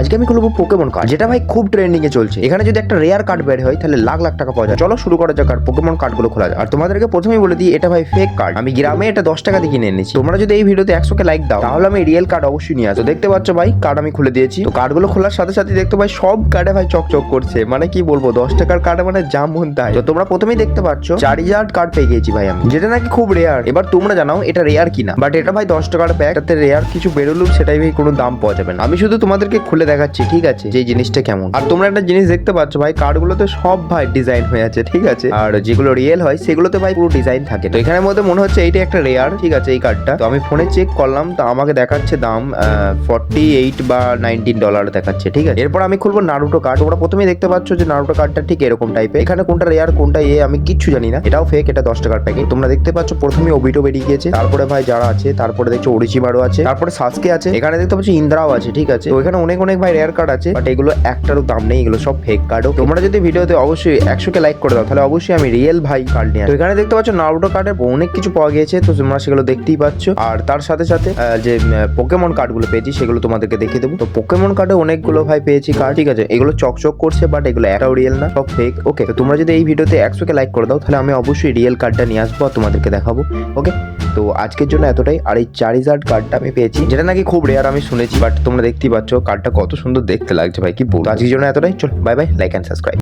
আজকে আমি খুলবো পোকেমন কার্ড যেটা ভাই খুব ট্রেন্ডিং এ চলছে। এখানে যদি একটা রেয়ার কার্ড বের হয়, তাহলে লাখ লাখ টাকা পাওয়া যায়। চলো শুরু করা যাক আর পোকেমন কার্ডগুলো খোলা যায় আর তোমাদেরকে প্রথমেই বলে দিই, এটা ভাই ফেক কার্ড আমি গ্রামে এটা দশ টাকা দিয়ে কিনে এনেছি। তোমরা যদি এই ভিডিওতে একশো কে লাইক দাও, তাহলে আমি রিয়েল কার্ড অবশ্যই নিয়ে আসো দেখতে পাচ্ছ ভাই কার্ড আমি খুলে দিয়েছি। তো কার্ডগুলো খোলার সাথে সাথে দেখতে ভাই সব কার্ডে ভাই চকচক করছে। মানে কি বলব, দশ টাকার কার্ডে মানে জাম মন তাই। তো তোমরা প্রথমেই দেখতে পাচ্ছ চারিজার কার্ড পেয়ে গেছি ভাই আমি। যেটা নাকি খুব রেয়ার এবার তোমরা জানাও, এটা রেয়ার কিনা। বাট এটা ভাই দশ টাকার প্যাক তাতে রেয়ার কিছু বেরোলেও সেটাই ভাই কোনো দাম পাওয়া যাবে না। আমি শুধু তোমাদেরকে খুলে দেখাচ্ছি, ঠিক আছে? যে জিনিসটা কেমন। আর তোমরা একটা জিনিস দেখতে পাচ্ছ, ভাই, কার্ডগুলোতে সব, ভাই ডিজাইন হয়ে আছে, ঠিক আছে? আর যেগুলো রিয়েল হয়, সেগুলোতে, ভাই, পুরো ডিজাইন থাকে তো এখানের মধ্যে মনে হচ্ছে এইটা একটা রেয়ার ঠিক আছে, এই কার্ডটা তো আমি ফোনে চেক করলাম, তো আমাকে দেখাচ্ছে দাম ফর্টি এইট বা নাইনটিন ডলার দেখাচ্ছে, ঠিক আছে? এরপর আমি খুলবো নারুটো কার্ড তোমরা প্রথমেই দেখতে পাচ্ছ যে নারুটো কার্ডটা ঠিক এরকম টাইপের এখানে কোনটা রেয়ার কোনটা এ, আমি কিচ্ছু জানি না। এটাও ফেক এটা দশ টাকার প্যাকেট তোমরা দেখতে পাচ্ছ, প্রথমে ওবিটো বেরিয়ে গিয়েছে। তারপরে, ভাই, যারা আছে, তারপরে দেখছ ওরিচিমারও আছে। তারপরে সাসকে আছে। এখানে দেখতে পাচ্ছ ইন্দ্রাও আছে, ঠিক আছে? তো এখানে অনেক অনেক ভাই রেয়ার কার্ড আছে বাট এগুলো একটারও দাম নেই, এগুলো সব ফেক কার্ডও তোমরা যদি ভিডিওতে অবশ্যই একশো কে লাইক করে দাও, তাহলে অবশ্যই আমি রিয়েল ভাই কার্ড নিয়ে তো এখানে দেখতে পাচ্ছ নারুটো কার্ডের অনেক কিছু পাওয়া গিয়েছে, তো তোমরা সেগুলো দেখতেই পাচ্ছ। আর তার সাথে সাথে যে পোকেমন কার্ডগুলো পেয়েছি, সেগুলো তোমাদেরকে দেখিয়ে দেবো। তো পোকেমন কার্ডে অনেকগুলো ভাই পেয়েছি কার্ড ঠিক আছে? এগুলো চকচক করছে বাট এগুলো একটাও রিয়েল না, সব ফেক ওকে তোমরা যদি এই ভিডিওতে একশো কে লাইক করে দাও, তাহলে আমি অবশ্যই রিয়েল কার্ডটা নিয়ে আসব আর তোমাদেরকে দেখাবো ওকে তো আজকের জন্য এতটাই। আর এই চারিজার্ড কার্ডটা আমি পেয়েছি, যেটা নাকি খুব রেয়ার আমি শুনেছি বাট তোমরা দেখতেই পাচ্ছ কার্ডটা কত সুন্দর দেখতে লাগছে ভাই, কি বলব? আজকের জন্য এতটাই, চল bye bye like and subscribe